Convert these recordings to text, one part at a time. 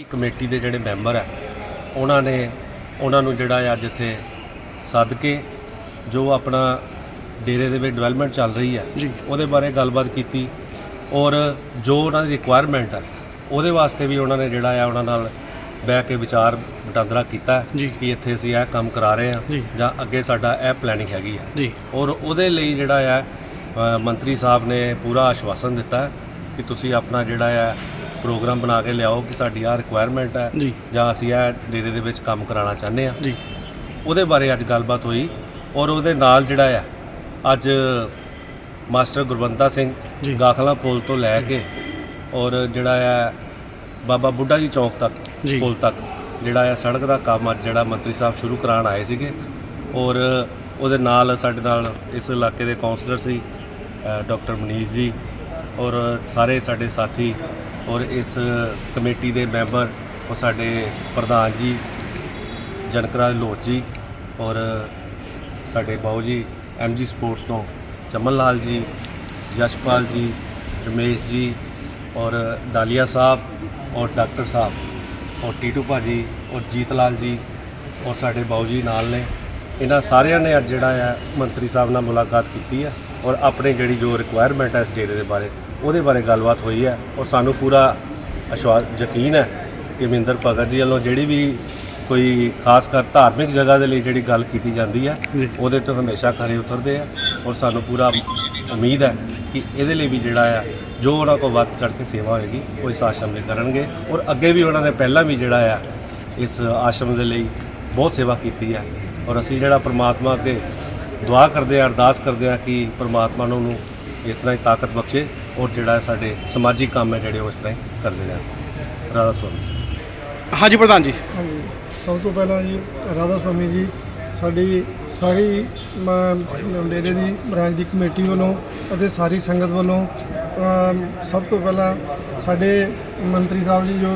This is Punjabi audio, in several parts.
ਇਹ ਕਮੇਟੀ ਦੇ ਜਿਹੜੇ ਮੈਂਬਰ ਆ ਉਹਨਾਂ ਨੇ ਉਹਨਾਂ ਨੂੰ ਜਿਹੜਾ ਅੱਜ ਇੱਥੇ ਸੱਦ ਕੇ ਜੋ ਆਪਣਾ ਡੇਰੇ ਦੇ ਵਿੱਚ ਡਿਵੈਲਪਮੈਂਟ ਚੱਲ ਰਹੀ ਹੈ ਉਹਦੇ ਬਾਰੇ ਗੱਲਬਾਤ ਕੀਤੀ ਔਰ ਜੋ ਉਹਨਾਂ ਦੀ ਰਿਕੁਆਇਰਮੈਂਟ ਹੈ ਉਹਦੇ ਵਾਸਤੇ ਵੀ ਉਹਨਾਂ ਨੇ ਜਿਹੜਾ ਆ ਉਹਨਾਂ ਨਾਲ ਬਹਿ ਕੇ ਵਿਚਾਰ ਵਟਾਂਦਰਾ ਕੀਤਾ। ਕਿ ਇੱਥੇ ਅਸੀਂ ਇਹ ਕੰਮ ਕਰਾ ਰਹੇ ਹਾਂ ਜੀ। ਅੱਗੇ ਸਾਡਾ ਇਹ ਪਲੈਨਿੰਗ ਹੈਗੀ ਆ। ਜੀ। ਔਰ ਉਹਦੇ ਲਈ ਜਿਹੜਾ ਆ ਮੰਤਰੀ ਸਾਹਿਬ ਨੇ ਪੂਰਾ ਆਸ਼ਵਾਸਨ ਦਿੱਤਾ ਕਿ ਤੁਸੀਂ ਆਪਣਾ ਜਿਹੜਾ ਆ ਪ੍ਰੋਗਰਾਮ ਬਣਾ ਕੇ ਲਿਆਓ ਕਿ ਸਾਡੀ ਆ ਰਿਕੁਆਇਰਮੈਂਟ ਹੈ ਜੀ। ਜਾਂ ਅਸੀਂ ਇਹ ਡੇਰੇ ਦੇ ਵਿੱਚ ਕੰਮ ਕਰਾਉਣਾ ਚਾਹੁੰਦੇ ਆ ਜੀ। ਉਹਦੇ ਬਾਰੇ ਅੱਜ ਗੱਲਬਾਤ ਹੋਈ ਔਰ ਉਹਦੇ ਨਾਲ ਜਿਹੜਾ ਆ ਅੱਜ ਮਾਸਟਰ ਗੁਰਬੰਤਾ ਸਿੰਘ ਜੀ। ਗਾਖਲਾ ਪੁਲ ਤੋਂ ਲੈ ਕੇ ਔਰ ਜਿਹੜਾ ਆ ਬਾਬਾ ਬੁੱਢਾ ਜੀ ਚੌਕ ਤੱਕ ਜੀ। ਪੁਲ ਤੱਕ ਜਿਹੜਾ ਆ ਸੜਕ ਦਾ ਕੰਮ ਅੱਜ ਜਿਹੜਾ ਮੰਤਰੀ ਸਾਹਿਬ ਸ਼ੁਰੂ ਕਰਾਉਣ ਆਏ ਸੀਗੇ। ਔਰ ਉਹਦੇ ਨਾਲ ਸਾਡੇ ਨਾਲ ਇਸ ਇਲਾਕੇ ਦੇ ਕਾਉਂਸਲਰ ਸੀ ਡਾਕਟਰ ਮਨੀਸ਼ ਜੀ ਔਰ ਸਾਰੇ ਸਾਡੇ ਸਾਥੀ ਔਰ ਇਸ ਕਮੇਟੀ ਦੇ ਮੈਂਬਰ ਔਰ ਸਾਡੇ ਪ੍ਰਧਾਨ ਜੀ ਜਨਕਰਾਜ ਲੋਟ ਜੀ ਔਰ ਸਾਡੇ ਬਾਊ ਜੀ ਐਮਜੀ ਸਪੋਰਟਸ ਤੋਂ ਚਮਨ ਲਾਲ ਜੀ, ਯਸ਼ਪਾਲ ਜੀ, ਰਮੇਸ਼ ਜੀ ਔਰ ਡਾਲੀਆ ਸਾਹਿਬ ਔਰ ਡਾਕਟਰ ਸਾਹਿਬ ਔਰ ਟੀਟੂ ਭਾਜੀ ਔਰ ਜੀਤ ਲਾਲ ਜੀ ਔਰ ਸਾਡੇ ਬਾਊ ਜੀ ਨਾਲ ਨੇ। ਇਹਨਾਂ ਸਾਰਿਆਂ ਨੇ ਅੱਜ ਜਿਹੜਾ ਆ ਮੰਤਰੀ ਸਾਹਿਬ ਨਾਲ ਮੁਲਾਕਾਤ ਕੀਤੀ ਹੈ ਔਰ ਆਪਣੇ ਜਿਹੜੀ ਜੋ ਰਿਕੁਆਇਰਮੈਂਟ ਹੈ ਇਸ ਡੇਰੇ ਦੇ ਬਾਰੇ ਉਹਦੇ ਬਾਰੇ ਗੱਲਬਾਤ ਹੋਈ ਹੈ ਔਰ ਸਾਨੂੰ ਪੂਰਾ ਅਸ਼ਵਾ ਯਕੀਨ ਹੈ ਕਿ ਮਹਿੰਦਰ ਭਗਤ ਜੀ ਵੱਲੋਂ ਜਿਹੜੀ ਵੀ ਕੋਈ ਖਾਸ ਕਰ ਧਾਰਮਿਕ ਜਗ੍ਹਾ ਦੇ ਲਈ ਜਿਹੜੀ ਗੱਲ ਕੀਤੀ ਜਾਂਦੀ ਹੈ। ਉਹਦੇ ਤੋਂ ਹਮੇਸ਼ਾ ਖਰੇ ਉਤਰਦੇ ਆ ਔਰ ਸਾਨੂੰ ਪੂਰਾ ਉਮੀਦ ਹੈ ਕਿ ਇਹਦੇ ਲਈ ਵੀ ਜਿਹੜਾ ਆ ਜੋ ਉਹਨਾਂ ਕੋਲ ਵੱਧ ਚੜ ਕੇ ਸੇਵਾ ਹੋਏਗੀ ਉਹ ਇਸ ਆਸ਼ਰਮ ਲਈ ਕਰਨਗੇ ਔਰ ਅੱਗੇ ਵੀ ਉਹਨਾਂ ਨੇ ਪਹਿਲਾਂ ਵੀ ਜਿਹੜਾ ਆ ਇਸ ਆਸ਼ਰਮ ਦੇ ਲਈ ਬਹੁਤ ਸੇਵਾ ਕੀਤੀ ਹੈ ਔਰ ਅਸੀਂ ਜਿਹੜਾ ਪ੍ਰਮਾਤਮਾ ਅੱਗੇ ਦੁਆ ਕਰਦੇ ਆ ਅਰਦਾਸ ਕਰਦੇ ਆ ਕਿ ਪ੍ਰਮਾਤਮਾ ਨੂੰ ਉਹਨੂੰ ਇਸ ਤਰ੍ਹਾਂ ਹੀ ਤਾਕਤ ਬਖਸ਼ੇ ਔਰ ਜਿਹੜਾ ਸਾਡੇ ਸਮਾਜਿਕ ਕੰਮ ਹੈ ਜਿਹੜੇ ਉਹ ਇਸ ਤਰ੍ਹਾਂ ਹੀ ਕਰਦੇ ਰਹਿਣ। ਰਾਧਾ ਸਵਾਮੀ ਹਾਂਜੀ ਪ੍ਰਧਾਨ ਜੀ। ਹਾਂਜੀ ਸਭ ਤੋਂ ਪਹਿਲਾਂ ਜੀ ਰਾਧਾ ਸਵਾਮੀ ਜੀ ਸਾਡੀ ਸਾਰੀ ਡੇਰੇ ਦੀ ਬ੍ਰਾਂਚ ਦੀ ਕਮੇਟੀ ਵੱਲੋਂ ਅਤੇ ਸਾਰੀ ਸੰਗਤ ਵੱਲੋਂ ਸਭ ਤੋਂ ਪਹਿਲਾਂ ਸਾਡੇ ਮੰਤਰੀ ਸਾਹਿਬ ਜੀ ਜੋ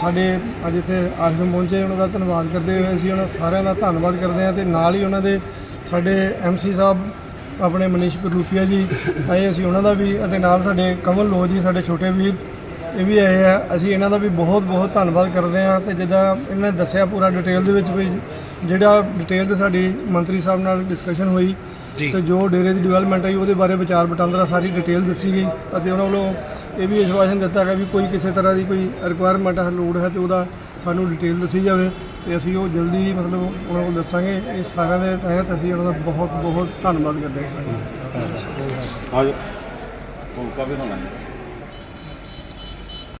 ਸਾਡੇ ਅੱਜ ਇੱਥੇ ਆਸ਼ਰਮ ਪਹੁੰਚੇ ਉਹਨਾਂ ਦਾ ਧੰਨਵਾਦ ਕਰਦੇ ਹੋਏ ਅਸੀਂ ਉਹਨਾਂ ਸਾਰਿਆਂ ਦਾ ਧੰਨਵਾਦ ਕਰਦੇ ਹਾਂ ਤੇ ਨਾਲ ਹੀ ਉਹਨਾਂ ਦੇ ਸਾਡੇ ਐਮਸੀ ਸਾਹਿਬ ਆਪਣੇ ਮਨੀਸ਼ ਕਰੂਪੀਆ ਜੀ ਆਏ ਅਸੀਂ ਉਹਨਾਂ ਦਾ ਵੀ ਅਤੇ ਨਾਲ ਸਾਡੇ ਕਮਲ ਲੋ ਜੀ ਸਾਡੇ ਛੋਟੇ ਵੀਰ ਇਹ ਵੀ ਆਏ ਆ ਅਸੀਂ ਇਹਨਾਂ ਦਾ ਵੀ ਬਹੁਤ ਬਹੁਤ ਧੰਨਵਾਦ ਕਰਦੇ ਹਾਂ ਤੇ ਜਿੱਦਾਂ ਇਹਨਾਂ ਨੇ ਦੱਸਿਆ ਪੂਰਾ ਡਿਟੇਲ ਦੇ ਵਿੱਚ ਵੀ ਜਿਹੜਾ ਡਿਟੇਲ ਤੇ ਸਾਡੀ ਮੰਤਰੀ ਸਾਹਿਬ ਨਾਲ ਡਿਸਕਸ਼ਨ ਹੋਈ। ਤੇ ਜੋ ਡੇਰੇ ਦੀ ਡਿਵੈਲਪਮੈਂਟ ਹੈ ਉਹਦੇ ਬਾਰੇ ਵਿਚਾਰ ਵਟਾਂਦਰਾ ਸਾਰੀ ਡਿਟੇਲ ਦੱਸੀ ਗਈ ਅਤੇ ਉਹਨਾਂ ਵੱਲੋਂ ਇਹ ਵੀ ਆਸ਼ਵਾਸਨ ਦਿੱਤਾ ਗਿਆ ਵੀ ਕੋਈ ਕਿਸੇ ਤਰ੍ਹਾਂ ਦੀ ਕੋਈ ਰਿਕੁਆਇਰਮੈਂਟ ਹੈ ਲੋੜ ਹੈ ਤੇ ਉਹਦਾ ਸਾਨੂੰ ਡਿਟੇਲ ਦੱਸੀ ਜਾਵੇ ਤੇ ਅਸੀਂ ਉਹ ਜਲਦੀ ਮਤਲਬ ਉਹਨਾਂ ਨੂੰ ਦੱਸਾਂਗੇ। ਇਹ ਸਾਰਿਆਂ ਦੇ ਤਹਿਤ ਅਸੀਂ ਉਹਨਾਂ ਦਾ ਬਹੁਤ ਬਹੁਤ ਧੰਨਵਾਦ ਕਰਦੇ ਹਾਂ ਸਾਰੇ ਅੱਜ ਮੌਕਾ ਵੀ ਹੋਣਾ ਹੈ